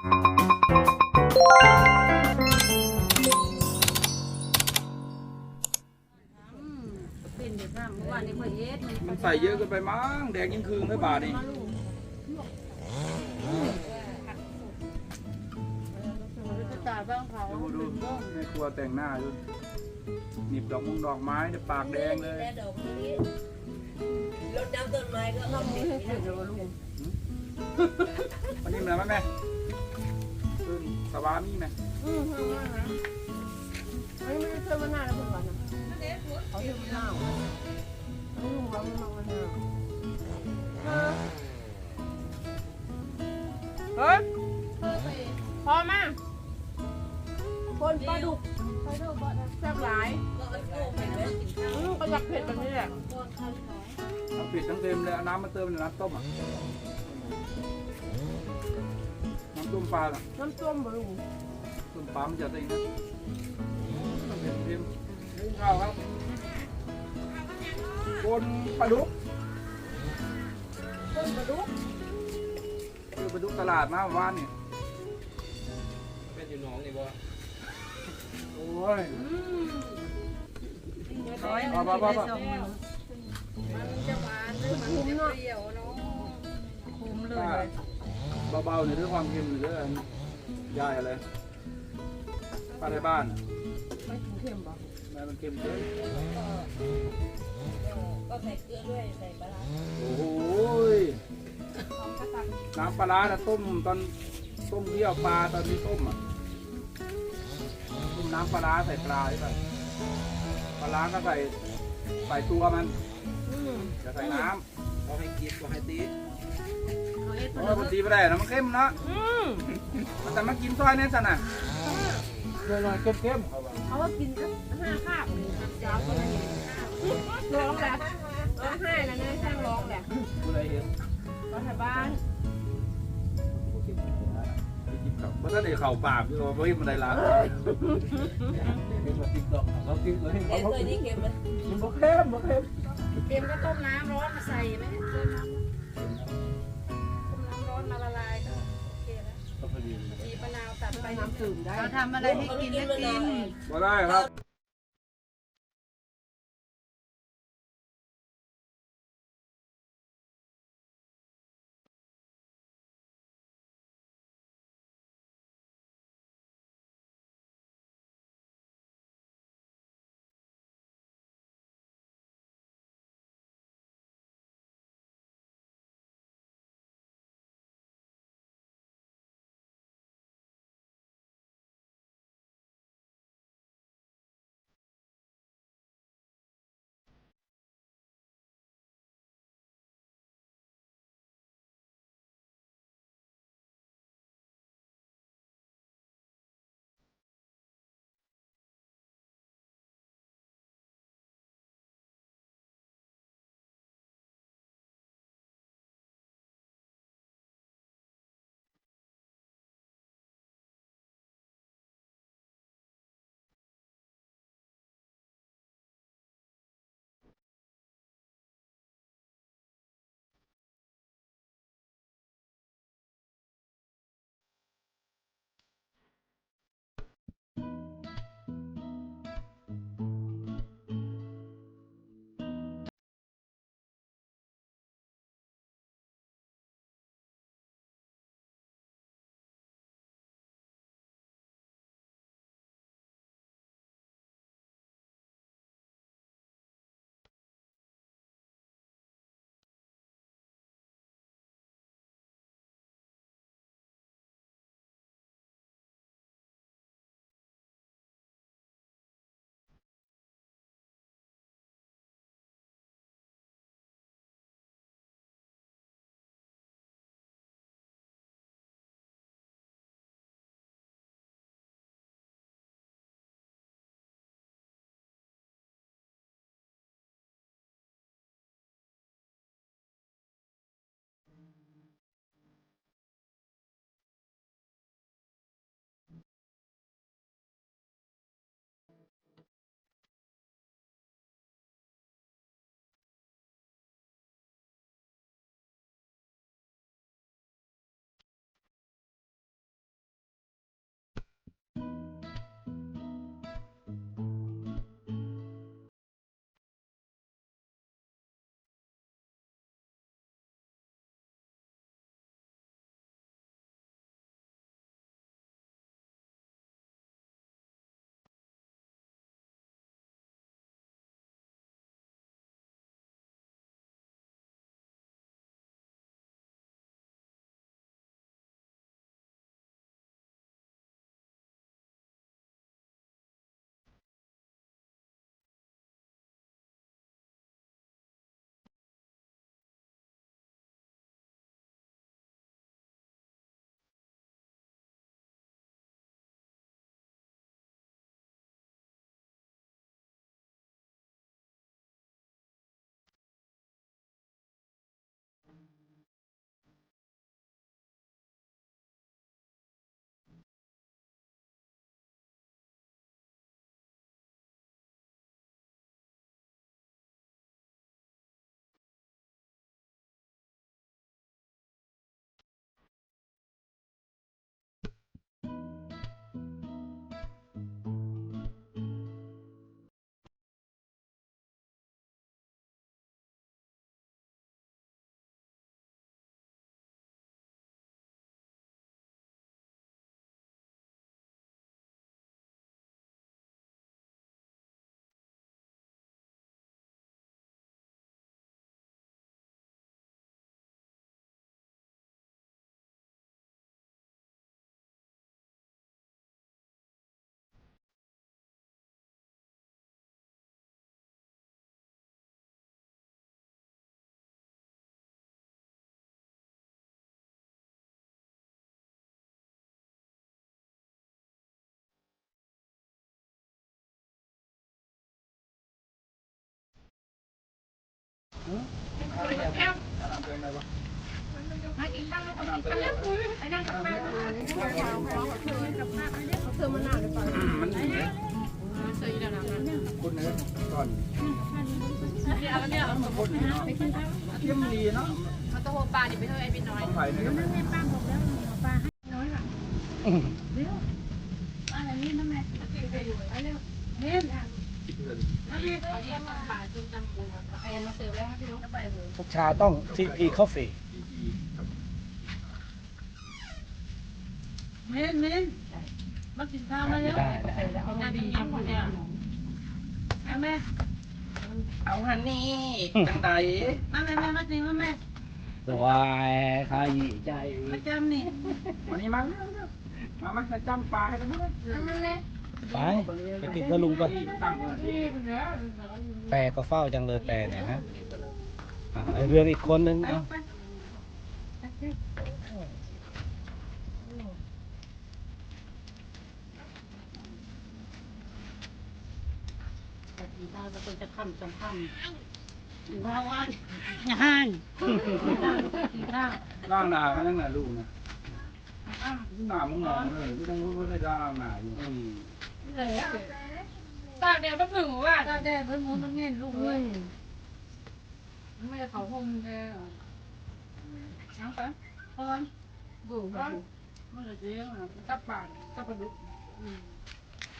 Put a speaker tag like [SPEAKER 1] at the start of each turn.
[SPEAKER 1] เป็นเด็กน้ำเมื่อวานนี้เพิ่นเอ็ด
[SPEAKER 2] มันใส่เยอะเกินไปมั้งแดงยิ่งคืนไม่บาทนี่
[SPEAKER 1] ตาบ้างเขา
[SPEAKER 2] ดูดูแม่ครัวแต่งหน้าดูหนิบดอกมุงดอกไม้เนี่ยปากแดงเลย
[SPEAKER 3] และดอกมะลิรดน้ำต้นไม้ก็เอาเด็กนี่นะ
[SPEAKER 2] วันนี้มันอะไรไหมแม่ขึ้น สวามีไหม
[SPEAKER 1] อืมข้างล่างนะอันนี้ไม่ได้เชื่อมะนาวแล้วเพิ่นว่านะเขาเชื่อมะนาวต้องลุงเราไม่มองมะนาวเฮ้ยพอมาคนปลาดุกแซ่บหลาย
[SPEAKER 3] ก็เอาโก้เห็นไหม
[SPEAKER 1] อืมก็อยากเผ็ดแบบนี้แหละ
[SPEAKER 2] เอาปิดทั้งเต็มเลยเอาน้ำมาเติมในน้ำต้มอะ ต้มปลาอะ
[SPEAKER 1] น้ำส้มบะลุง
[SPEAKER 2] ต้มปลามันจะได้นะเต็มเต็มนึ่งข้าวครับบนปลาดุก
[SPEAKER 1] ต้มปลาดุก
[SPEAKER 2] คือปลาดุกตลาดมาเมื่อวานนี่
[SPEAKER 4] เป็นอยู่หน้องนี่บ่
[SPEAKER 2] โอ้ย
[SPEAKER 1] ร้อย
[SPEAKER 2] พอพอพอพอ
[SPEAKER 1] คุ้มเนาะคุ้มเลย
[SPEAKER 2] เบาๆหน่อยด้วยความเค็มหรือด้วยยายอะไรป้าในบ้านน่ะ
[SPEAKER 1] ไม่ถึงเค็มป่ะ
[SPEAKER 2] แม่มันเค็มเกิน
[SPEAKER 3] ก็ใส่เกลือด้วยใส่ปลาร้า
[SPEAKER 2] โอ้โหยน้ำปลาร้าน่ะต้มตอนต้มเที่ยวปลาตอนนี้ต้มอะต้มน้ำปลาร้าใส่ปลาใช่ป่ะปลาร้าก็ใส่ใส่ตัวมัน
[SPEAKER 1] อืม
[SPEAKER 2] จะใส่น้
[SPEAKER 4] บ่ให้กินบ่ให้ตี
[SPEAKER 1] เอาเอ็ดำ
[SPEAKER 2] เพ
[SPEAKER 1] มา
[SPEAKER 2] ราะว่ามันตีไม่ได้นะมันเค็มเนาะ
[SPEAKER 1] อืม
[SPEAKER 2] มันแต่มากินซอยเนี่ยสันน่ะเดี๋ยวหน่อยเค็มๆเขาบอก
[SPEAKER 1] เอาว่ากินสักห้าคาบสาวคนนี้ร้องแหละร้องไห้แล้วเนี่ยช่างร้องแหละ
[SPEAKER 2] ผู้ใดเห็น
[SPEAKER 1] ร้องแถวบ้าน
[SPEAKER 2] มันก็ได้เข่าปากอยู่ว่าเฮ้ยมันได้ละ
[SPEAKER 4] เป็นบ่ติดดอกเขาติดเลย
[SPEAKER 3] เอ็นเคยนี่เค็มไหม
[SPEAKER 2] มันบ่เค็มบ่เค็ม
[SPEAKER 1] เค็มก็ต้มน้ำร้อนมาใส่ไหม ไปน้ำตื่มได้
[SPEAKER 3] เราทำอะไรให้กินได้กิน
[SPEAKER 2] บ่ได้ครับ
[SPEAKER 1] เขาเติมมะนาวเลยป่ะ
[SPEAKER 2] มันหนีคนนี้ก่อนเนี่ยเนี่ยคนนี้เนาะเทียมดีเนาะ
[SPEAKER 5] มันต้องโฮปลาดิไปเท่าไอ้พี่น้อย
[SPEAKER 2] ต้องไปเนี่ยก็ไม่
[SPEAKER 4] พวกชาต้องซีพีคอฟฟี่
[SPEAKER 1] เม้นเม้นมากินข้าวมาแล้ว
[SPEAKER 4] ได้ได้
[SPEAKER 5] น่าดียิ่งคนเนี่ย
[SPEAKER 1] เอาแม่
[SPEAKER 2] เอาฮันนี่จังใด
[SPEAKER 1] มาแม่แม่มาจริงมาแม่
[SPEAKER 4] สวายขายใจ
[SPEAKER 1] มาจำนี่
[SPEAKER 2] วันนี้มามามาจะจำปลาให้กันไหม
[SPEAKER 4] ไปไปติดกับลุงก่อน
[SPEAKER 2] ตั้งเลย
[SPEAKER 4] แปรก็เฝ้าจังเลยแปรเนี่ยฮะอะไอ้เรืองอีกคนนึงเอา
[SPEAKER 1] กินข้าจะจะค่ำจะค่ำบ้าวันห้าว
[SPEAKER 2] ล่างหนาเขาตั้งแต่ลูกนะหนามึงมองเลยที่ต้องรู้ว่าได้ล่างหนาอยู่
[SPEAKER 5] ตากแดดแป๊บหนึ่งว่า
[SPEAKER 1] ตาแดดเพิ่นมุนมันเงี้ยลูกเอ้ย
[SPEAKER 5] ไม่ได้เขาห่มแกน้ำไป
[SPEAKER 1] พอนบุ๋ม
[SPEAKER 5] มันจะเจ๊งตับปากตับปลาดุก